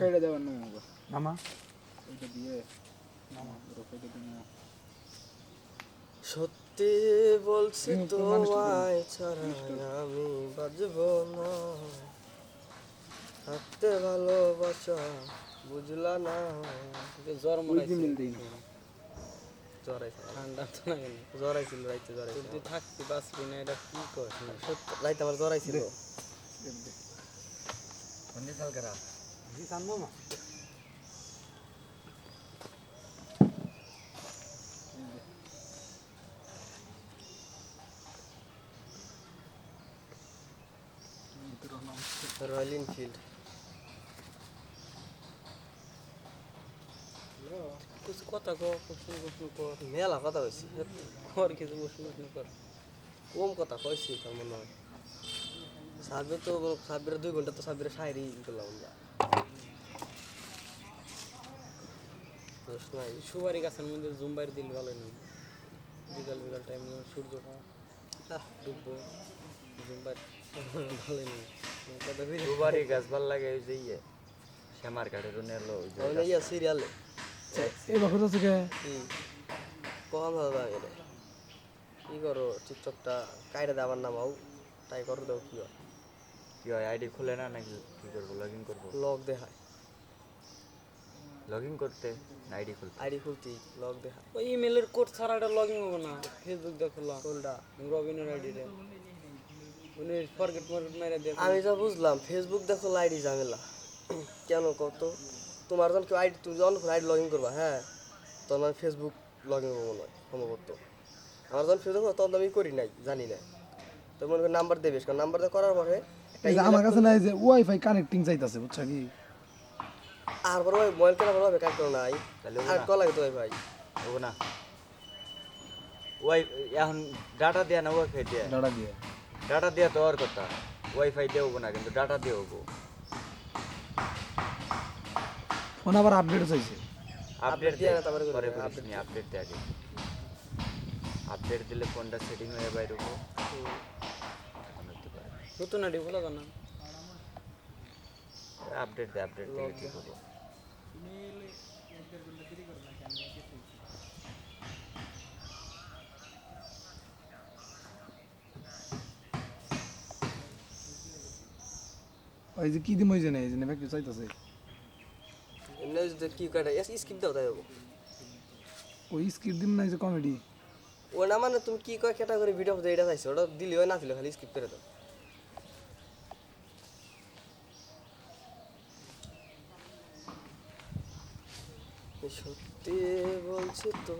কেটে দেওয়ার এটা দিয়ে নামা সত্যি বলছি তোমায় ছাড়া আমি বাজব না। থাকতে ভালোবাসা বুঝলা না। জ্বর যে জ্বর আইছে। ঠান্ডা তো না। কেন জ্বর আইছিল রাইতে জ্বর আইছিল। তুই থাকতি বাঁচবি না এটা কি কর সত্য রাইতে আমার জ্বর আইছিল। রয়্যাল এনফিল্ড কিছু কথা কো প্রশ্ন প্রশ্ন কর মেলা কথা হয়েছি কর কিছু প্রশ্ন প্রশ্ন কর কম কথা কইছি তার মনে হয় সাববে তো সাববিরা দুই ঘণ্টা তো সাববিরা শায়রি করলাম আমরা নাই। সুপারি গাছের মধ্যে জুম্বাইর দিল ভালো নেই। বিকাল বিকাল টাইম সূর্যটা আহ, ডুববো। জুম্বার ভালো নেই। দুবারই গাছ ভালো লাগে ওই যে ইয়ে শ্যামার কাঠের নেলো ওই যে আমি সিরিয়ালে এই বাকু তো থেকে কম হবে এটা কি করো টিকটকটা কাইটা দেওয়ার নামাও তাই করো দাও কি হয়? কি হয় আইডি খুলে না নাকি কি করব? লগ ইন করব? লগ দেখায়। লগ ইন করতে আইডি খুলতে। আইডি খুলতেই লগ দেখায় ওই ইমেলের কোড ছাড়া এটা লগইন হবে না। ফেসবুক দেখলাম কোনটা? রবিনের আইডি রে উনি ফরগেট মার্কেট মেরে দিয়ে আমি যা বুঝলাম ফেসবুক দেখো আইডি ঝামেলা। কেন কত তোমার যখন কেউ আইডি তুমি যখন আইডি লগ ইন করবা হ্যাঁ? তখন আমি ফেসবুক লগ ইন করব নয় সম্ভবত। আমার যখন ফেসবুক তখন তো আমি করি নাই জানি না তো মনে করি নাম্বার দেবে কারণ নাম্বার দিয়ে করার পরে আমার কাছে নাই যে ওয়াইফাই কানেক্টিং চাইতাছে বুঝছ কি? আর পরে ওই মোবাইল কেনা ভাবে কাট করো নাই। আর কল লাগে তো ভাই ভাই। ও না। ওয়াই এখন ডাটা দেয়া না ওয়াইফাই দেয়া? ডাটা দিয়ে। ডাটা দেয়া তো আর কথা। ওয়াইফাই দিয়ে হব না কিন্তু ডাটা দিয়ে হব ফোন আবার আপডেট চাইছে। আপডেট দিয়ে দিয়ে তারপরে পরে করবে, করিস নি আপডেট দে আগে। আপডেট দিলে ফোনটা সেটিং হয়ে বাইরে হব নতুন আইডি বলা জানা আপডেট দে আপডেট দিলে ঠিক হব ওই যে কি দিম হইছে না এই যে নেবে কি চাইতাছে এমনি যদি কি কাটা এস স্কিপ দাও তাই ওই স্ক্রিপ্ট দিম না যে কমেডি ও না মানে তুমি কি কয় ক্যাটাগরি ভিডিও এটা চাইছো ওটা দিলে হয় না দিলে খালি স্কিপ করে দাও সত্যি বলছি তো